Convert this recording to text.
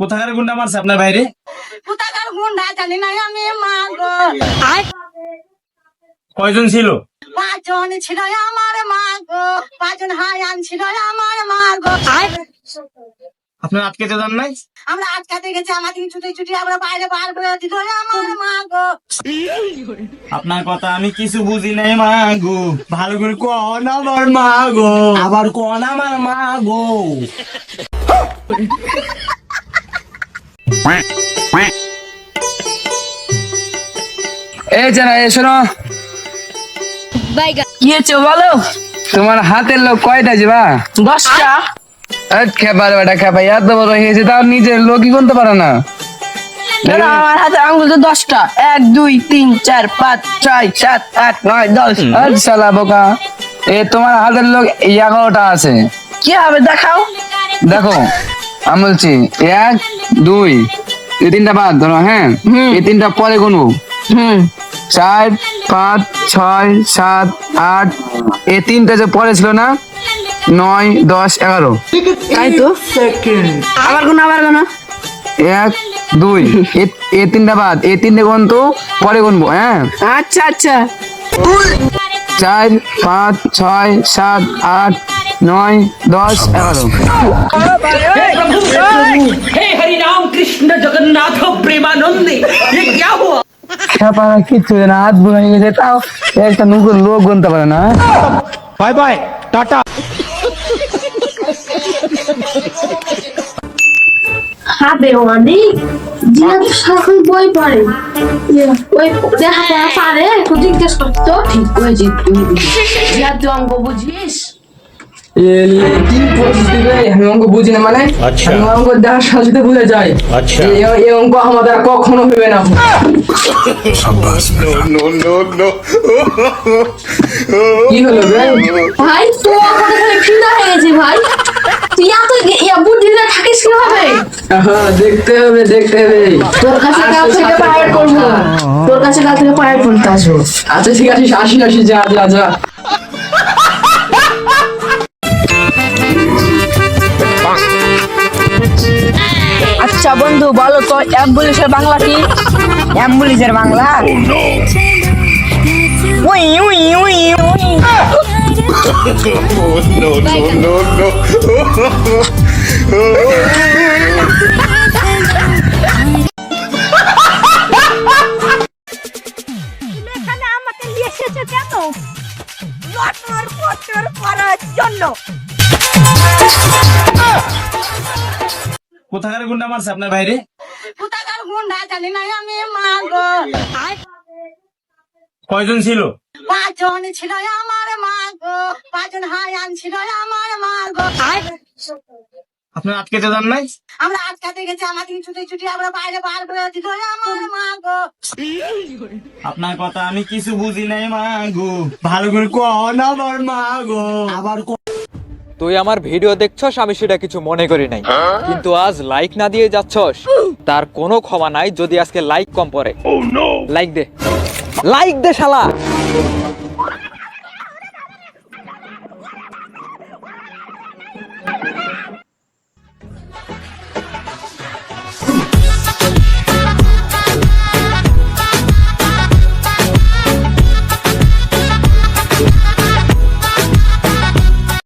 কোথাকার গুন্ডা মারছে আপনার বাইরে? কোথাকার গুন্ডা জানি না আমি মা গো। কয়জন ছিল? পাঁচজন ছিল আমার মা গো। পাঁচজন হায়ান ছিল আমার মা গো। আপনার আটকেতে যান নাই? আমরা আটকাতে গেছি আমাদের ছুটি ছুটি আমরা বাইরে বার করে দিল আমার মাগো আপনার কথা আমি কিছু বুঝি নাই মাগো ভালো করে কন আমার মা গো। আবার কন আমার মা গো। এই যারা এ শোনো। কি হয়েছে বলো? তোমার হাতের লোক কয়টা যাবা দশটা। খেপার বেটা খেপা এত বড় হয়েছে তাও নিজের লোকই গুনতে পারে না। আমার হাতে আঙ্গুল তো দশটা। এক দুই তিন চার পাঁচ ছয় সাত আট নয় দশ। শালা বোকা এ তোমার হাতের লোক এগারোটা আছে। কি হবে দেখাও। দেখো। আমি বলছি এক দুই এই তিনটা বাদ ধরো হ্যাঁ? এই তিনটা পরে গুনবো। চার পাঁচ ছয় সাত আট এই তিনটা যে পরে ছিল না নয় দশ এগারো। তাই তো? আবার আবার এক দুই এ- এই তিনটা বাদ এই তিনটে গুনতো পরে গুনবো হ্যাঁ? আচ্ছা আচ্ছা। চার পাঁচ ছয় সাত আট নয় দশ এগারো। हे हरि राम कृष्ण जगन्नाथ प्रेमानंदे ये क्या हुआ খেপারা কিচ্ছু না হাত বুড়ো হয়ে গেছে তাও একটা নুকুর লোক গুনতে পারে না বাই বাই টাটা হবে অনেক জিয়া তো সারাক্ষণ বই পড়ে ওই লেখাপড়া পারে একটু জিজ্ঞেস করতো ঠিক হয়েছে জিয়া তুই অঙ্ক বুঝিস কি পড়ছিস আমি অঙ্ক বুঝি না মানে? আমি অঙ্ক দেখার সাথে সাথে যাই। এই- এই অঙ্ক আমাদের কখনো হবে না। কি হলো ভাই তো অঙ্কটা হয়ে গেছে ভাই। তুই এত বুদ্ধিটা থাকিস কীভাবে? হ্যাঁ, দেখতে হবে দেখতে হবে। তোর কাছে কাল থেকে পাহাড় করব তোর কাছে কাল থেকে পাহাড় করতে আসব। আচ্ছা ঠিক আছে আসি আসি যা যা যা। আচ্ছা বন্ধু বলো তো অ্যাম্বুলেন্সের বাংলা কি? অ্যাম্বুলেন্সের Bangla? We we we we. জন্য। কোথাকার গুন্ডা মারছে আপনার বাইরে? কোথাকার গুন্ডা জানি না আমি মা গো কয়জন ছিল? পাঁচজন ছিল আমার মা গো পাঁচজন হায়ান ছিল আমার মা গো আপনার আটকেতে যান নাই? আমরা আটকাতে গেছি আমাদের ছুটি ছুটি আমরা বাইরে বার করে দিল আমার মা গো আপনার কথা আমি কিছু বুঝি নাই মা গো ভালো করে কন আমার মা গো আবার তুই আমার ভিডিও দেখছস আমি সেটা কিছু মনে করি নাই। কিন্তু আজ লাইক না দিয়ে যাচ্ছস তার কোনো ক্ষমা নাই যদি আজকে লাইক কম পড়ে। লাইক দে। লাইক দে শালা!